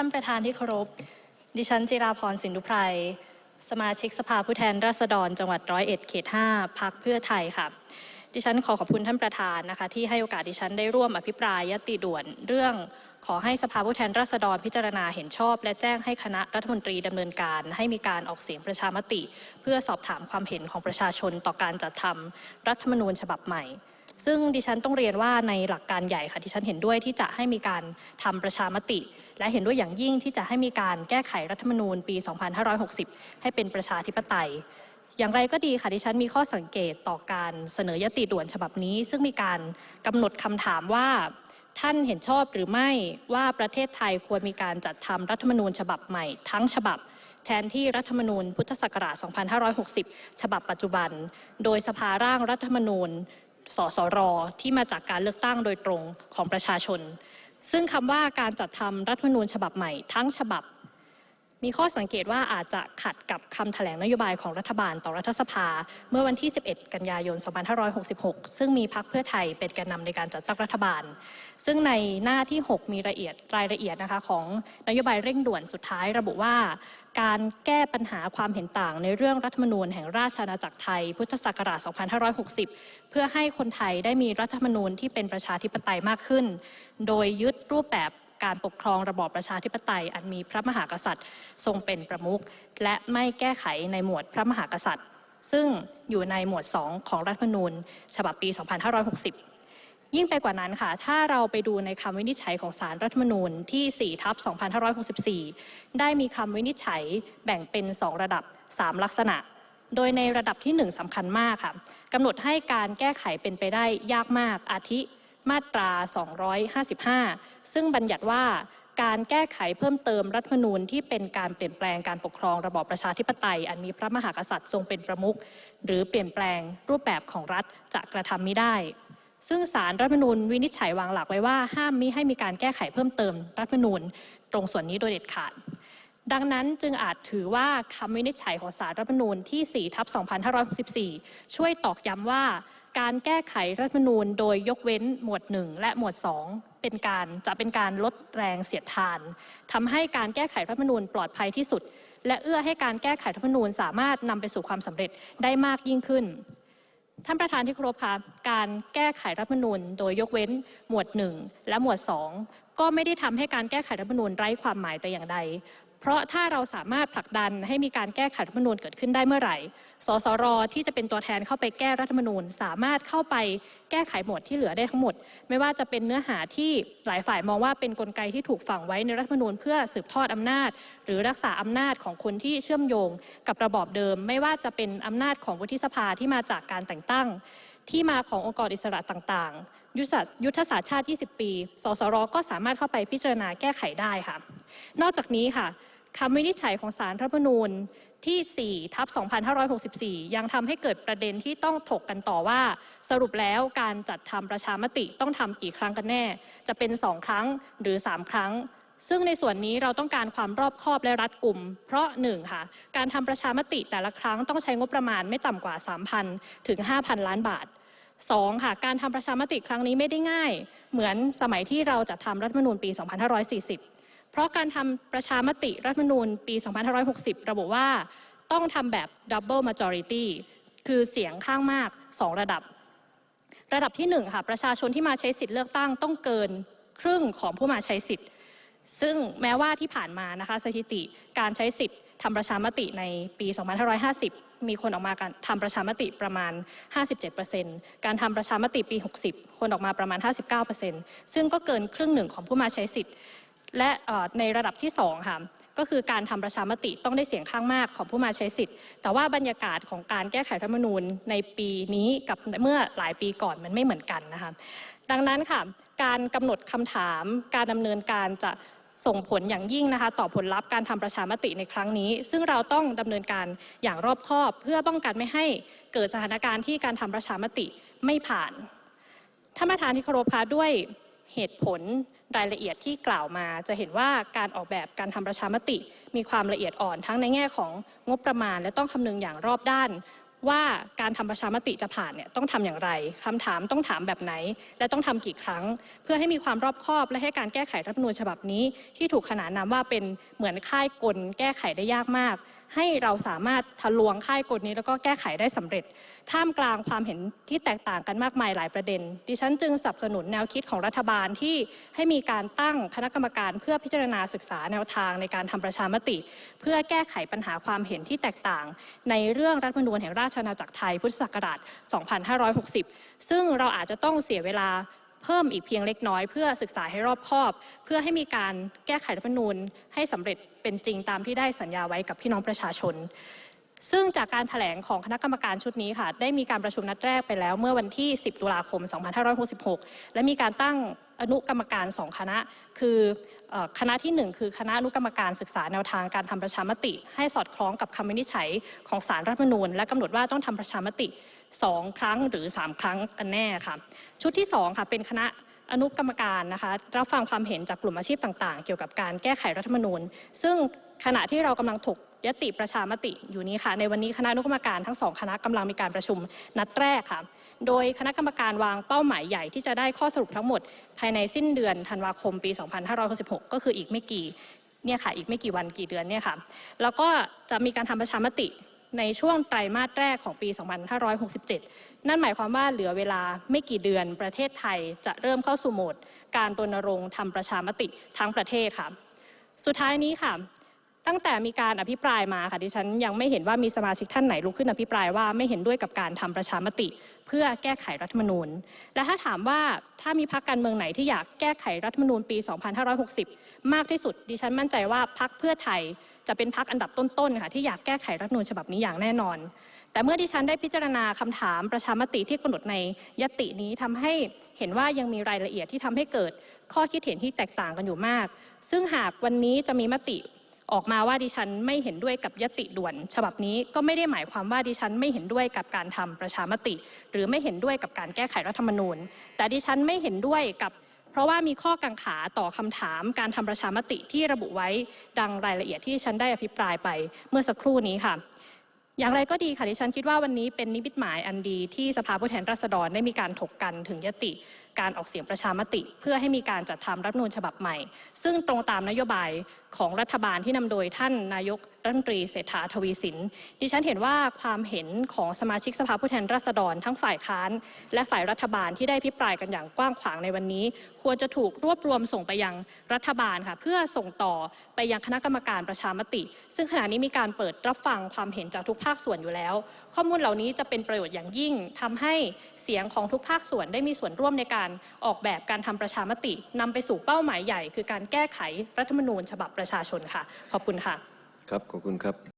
ท่านประธานที่เคารพ ดิฉันจิราพรสินธุไพร สมาชิกสภาผู้แทนราษฎร จังหวัดร้อยเอ็ดเขต5พักเพื่อไทยค่ะ ดิฉันขอขอบคุณท่านประธานนะคะ ที่ให้โอกาสดิฉันได้ร่วมอภิปรายยติด่วน เรื่องขอให้สภาผู้แทนราษฎรพิจารณาเห็นชอบ และแจ้งให้คณะรัฐมนตรีดำเนินการ ให้มีการออกเสียงประชามติ เพื่อสอบถามความเห็นของประชาชนต่อการจัดทำรัฐธรรมนูญฉบับใหม่ ซึ่งดิฉันต้องเรียนว่าในหลักการใหญ่ค่ะดิฉันเห็นด้วยที่จะให้มีการทำประชามติ และเห็นด้วยอย่างยิ่งที่จะให้มีการแก้ไขรัฐธรรมนูญปี 2560 ให้เป็นประชาธิปไตย อย่างไรก็ดีค่ะดิฉันมีข้อสังเกตต่อการเสนอยติด่วนฉบับนี้ ซึ่งมีการกำหนดคำถามว่าท่านเห็นชอบหรือไม่ว่าประเทศไทยควรมีการจัดทำรัฐธรรมนูญฉบับใหม่ทั้งฉบับ แทนที่รัฐธรรมนูญพุทธศักราช 2560 ฉบับปัจจุบัน โดยสภาร่างรัฐธรรมนูญ สสรที่มาจากการเลือกตั้งโดยตรงของประชาชน ซึ่งคำว่าการจัดทำรัฐธรรมนูญฉบับใหม่ทั้งฉบับ มีข้อสังเกตว่าอาจจะขัดกับคำแถลงนโยบายของรัฐบาลต่อรัฐสภา เมื่อวันที่ 11 กันยายน 2566 ซึ่งมีพักเพื่อไทยเป็นแกนนำในการจัดตั้งรัฐบาล ซึ่งในหน้าที่ 6 มีรายละเอียดรายละเอียดนะคะของนโยบายเร่งด่วนสุดท้ายระบุว่า การแก้ปัญหาความเห็นต่างในเรื่องรัฐธรรมนูญแห่งราชอาณาจักรไทย พุทธศักราช 2560 เพื่อให้คนไทยได้มีรัฐธรรมนูญที่เป็นประชาธิปไตยมากขึ้น โดยยึดรูปแบบ การปกครองระบอบประชาธิปไตย อันมีพระมหากษัตริย์ทรงเป็นประมุขและไม่แก้ไขในหมวดพระมหากษัตริย์ ซึ่งอยู่ในหมวด 2 ของรัฐธรรมนูญ ฉบับปี 2560ยิ่งไปกว่านั้นค่ะ ถ้าเราไปดูในคำวินิจฉัยของสารรัฐธรรมนูญที่4ทับ2564 ได้มีคำวินิจฉัยแบ่งเป็น 2 ระดับ 3 ลักษณะ โดยในระดับที่ 1สำคัญมากค่ะกำหนดให้การแก้ไขเป็นไปได้ยากมาก อาทิ มาตรา 255 ซึ่งบัญญัติว่าการแก้ไขเพิ่มเติมรัฐธรรมนูญที่เป็นการเปลี่ยนแปลงการปกครองระบอบประชาธิปไตย อันมีพระมหากษัตริย์ทรงเป็นประมุขหรือเปลี่ยนแปลงรูปแบบของรัฐจะกระทำไม่ได้ ซึ่งสารรัฐมนูญวินิจฉัยวางหลักไว้ว่า ห้ามมิให้มีการแก้ไขเพิ่มเติมรัฐมนูญตรงส่วนนี้โดยเด็ดขาด ดังนั้นจึงอาจถือว่าคำวินิจฉัยของสารรัฐมนูญที่4ทับ2564 ช่วยตอกย้ำว่า การแก้ไขรัฐมนูญโดยยกเว้นหมวด 1 และหมวด 2 เป็นการจะเป็นการลดแรงเสียดทานทำให้การแก้ไขรัฐมนูญปลอดภัยที่สุด และเอื้อให้การแก้ไขรัฐมนูญสามารถนำไปสู่ความสำเร็จได้มากยิ่งขึ้น ท่านประธานที่เคารพคะการแก้ไขรัฐมนูญโดยยกเว้นหมวด 1 และหมวด 2 ก็ไม่ได้ทำให้การแก้ไขรัฐมนูญไร้ความหมายแต่อย่างใด เพราะถ้าเราสามารถผลักดันให้มีการแก้ไขรัฐมนูญเกิดขึ้นได้เมื่อไหร่ สสรที่จะเป็นตัวแทนเข้าไปแก้รัฐมนูญ สามารถเข้าไปแก้ไขหมวดที่เหลือได้ทั้งหมด ไม่ว่าจะเป็นเนื้อหาที่หลายฝ่ายมองว่าเป็นกลไกที่ถูกฝังไว้ในรัฐมนูญ เพื่อสืบทอดอำนาจ หรือรักษาอำนาจของคนที่เชื่อมโยง กับระบอบเดิม ไม่ว่าจะเป็นอำนาจของวุฒิสภาที่มาจากการแต่งตั้ง ที่มาขององค์กรอิสระต่างๆ ยุทธศาสตร์ยุทธศาสตร์ชาติ 20 ปี สสรก็สามารถเข้าไปพิจารณาแก้ไขได้ค่ะ นอกจากนี้ค่ะคำวินิจฉัยของสารรัฐธรรมนูญที่ 4 ทับ 2564 ยังทำให้เกิดประเด็นที่ต้องถกกันต่อว่า สรุปแล้วการจัดทำประชามติต้องทำกี่ครั้งกันแน่ จะเป็น 2 ครั้งหรือ 3 ครั้ง ซึ่งในส่วนนี้เราต้องการความรอบคอบและรัดกลุ่ม เพราะ 1 ค่ะ การทำประชามติแต่ละครั้งต้องใช้งบประมาณไม่ต่ำกว่า 3,000 ถึง 5,000 ล้านบาท 2. ค่ะ การทำประชามติครั้งนี้ไม่ได้ง่าย เหมือนสมัยที่เราจะทำรัฐมนูญปี 2540 ราะการทำประชามติรัฐมนูญปี 2560 ระบุว่าต้องทำแบบ double majority คือเสียงข้างมาก 2 ระดับ ระดับที่ 1 ค่ะ ประชาชนที่มาใช้สิทธิ์เลือกตั้งต้องเกินครึ่งของผู้มาใช้สิทธิ์ ซึ่งแม้ว่าที่ผ่านมานะคะสถิติการใช้สิทธิ์ทำประชามติในปี 2550 มีคนออกมาการทำประชามติประมาณ 57%การทำประชามติปี 60 คนออกมาประมาณ 59%ซึ่งก็เกินครึ่งหนึ่งของผู้มาใช้สิทธิ์ และในระดับที่2ค่ะก็คือการทำประชามติต้องได้เสียงข้างมากของผู้มาใช้สิทธิ์ แต่ว่าบรรยากาศของการแก้ไขรัฐธรรมนูญในปีนี้กับเมื่อหลายปีก่อนมันไม่เหมือนกันนะคะดังนั้นค่ะการกำหนดคำถาม การดำเนินการจะส่งผลอย่างยิ่งนะคะ ต่อผลลัพธ์การทำประชามติในครั้งนี้ ซึ่งเราต้องดำเนินการอย่างรอบคอบ เพื่อป้องกันไม่ให้เกิดสถานการณ์ที่การทำประชามติไม่ผ่านท่านประธานที่เคารพคะด้วย เหตุผลรายละเอียดที่กล่าวมา จะเห็นว่าการออกแบบการทำประชามติ มีความละเอียดอ่อนทั้งในแง่ของงบประมาณ และต้องคำนึงอย่างรอบด้าน ว่าการทำประชามติจะผ่านเนี่ยต้องทำอย่างไรคำถามต้องถามแบบไหน และต้องทำกี่ครั้ง เพื่อให้มีความรอบคอบ และให้การแก้ไขรัฐมนูญฉบับนี้ ที่ถูกขนานนามว่าเป็นเหมือนค่ายกล แก้ไขได้ยากมาก ให้เราสามารถทะลวงค่ายกลนี้แล้วก็แก้ไขได้สำเร็จ ท่ามกลางความเห็นที่แตกต่างกันมากมายหลายประเด็น ดิฉันจึงสนับสนุนแนวคิดของรัฐบาลที่ให้มีการตั้งคณะกรรมการ เพื่อพิจารณาศึกษาแนวทางในการทำประชามติ เพื่อแก้ไขปัญหาความเห็นที่แตกต่าง ในเรื่องรัฐมนูญแห่งราชอาณาจักรไทยพุทธศักราช 2560 ซึ่งเราอาจจะต้องเสียเวลาเพิ่มอีกเพียงเล็กน้อยเพื่อศึกษาให้รอบคอบ เพื่อให้มีการแก้ไขรัฐธรรมนูญให้สำเร็จเป็นจริงตามที่ได้สัญญาไว้กับพี่น้องประชาชน ซึ่งจากการถแถลงของคณะกรรมการชุดนี้ค่ะ ได้มีการประชุมนัดแรกไปแล้ว เมื่อวันที่ 10 ตุลาคม 2566 และมีการตั้งอนุกรรมการ2คณะ คือคณะทีหนึ่1 คือคณะอนุกรรมการศึกษาแนวทางการทำประชามติ ให้สอดคล้องกับคำวินิจฉัยของสารรัฐมนูญ และกำหนดว่าต้องทำประชามติ 2 ครั้งหรือ 3 ครั้งกันแน่ค่ะ ชุดที่2ค่ะเป็นคณะอนุกรรมการนะคะรับฟังความเห็นจากกลุ่มอาชีพต่าง ๆ เกี่ยวกับการแก้ไขรัฐธรรมนูญ ซึ่ง ขณะที่เรากำลังถกยติประชามติอยู่นี้ค่ะ ในวันนี้คณะอนุกรรมการทั้งสองคณะกำลังมีการประชุมนัดแรกค่ะ โดยคณะกรรมการวางเป้าหมายใหญ่ที่จะได้ข้อสรุปทั้งหมด ภายในสิ้นเดือนธันวาคมปี 2566 ก็คืออีกไม่กี่เนี่ยค่ะอีกไม่กี่วันกี่เดือนเนี่ยค่ะ แล้วก็จะมีการทำประชามติในช่วงไตรมาสแรกของปี 2567 นั่นหมายความว่าเหลือเวลาไม่กี่เดือนประเทศไทยจะเริ่มเข้าสู่โหมด การรณรงค์ทำประชามติทั้งประเทศค่ะ สุดท้ายนี้ค่ะ ตั้งแต่มีการอภิปรายมาค่ะดิฉันยังไม่เห็นว่ามีสมาชิกท่านไหนลุกขึ้นอภิปรายว่าไม่เห็นด้วยกับการทำประชามติ เพื่อแก้ไขรัฐมนูญ และถ้าถามว่าถ้ามีพรรคการเมืองไหนที่อยากแก้ไขรัฐมนูญปี 2560 มากที่สุด ดิฉันมั่นใจว่าพรรคเพื่อไทยจะเป็นพรรคอันดับต้นๆค่ะที่อยากแก้ไขรัฐมนูญฉบับนี้อย่างแน่นอน แต่เมื่อดิฉันได้พิจารณาคำถามประชามติที่กำหนดในยตินี้ทำให้เห็นว่ายังมีรายละเอียดที่ทำให้เกิดข้อคิดเห็นที่แตกต่างกันอยู่มาก ซึ่งหากวันนี้จะมีมติ ออกมาว่าดิฉันไม่เห็นด้วยกับยติด่วน ฉบับนี้ก็ไม่ได้หมายความว่าดิฉันไม่เห็นด้วยกับการทำประชามติ หรือไม่เห็นด้วยกับการแก้ไขรัฐธรรมนูญ แต่ดิฉันไม่เห็นด้วยกับ เพราะว่ามีข้อกังขาต่อคำถามการทำประชามติที่ระบุไว้ดังรายละเอียดที่ฉันได้อภิปรายไปเมื่อสักครู่นี้ค่ะอย่างไรก็ดีค่ะดิฉันคิดว่าวันนี้เป็นนิมิตหมายอันดีที่สภาผู้แทนราษฎรได้มีการถกกันถึงยติ การออกเสียงประชามติ เพื่อให้มีการจัดทำรัฐนูญฉบับใหม่ ซึ่งตรงตามนโยบายของรัฐบาลที่นำโดยท่านนายกรัฐมนตรีเศรษฐาทวีสิน ดิฉันเห็นว่าความเห็นของสมาชิกสภาผู้แทนราษฎร ทั้งฝ่ายค้าน และฝ่ายรัฐบาลที่ได้พิปรายกันอย่างกว้างขวางในวันนี้ ควรจะถูกรวบรวมส่งไปยังรัฐบาลค่ะเพื่อส่งต่อไปยังคณะกรรมการประชามติ ซึ่งขณะนี้มีการเปิดรับฟังความเห็นจากทุกภาคส่วนอยู่แล้ว ข้อมูลเหล่านี้จะเป็นประโยชน์อย่างยิ่งทำให้เสียงของทุกภาคส่วนได้มีส่วนร่วมในการการออกแบบการทำประชามตินำไปสู่เป้าหมายใหญ่ คือการแก้ไขรัฐธรรมนูญฉบับประชาชนค่ะ ขอบคุณค่ะ ครับ ขอบคุณครับ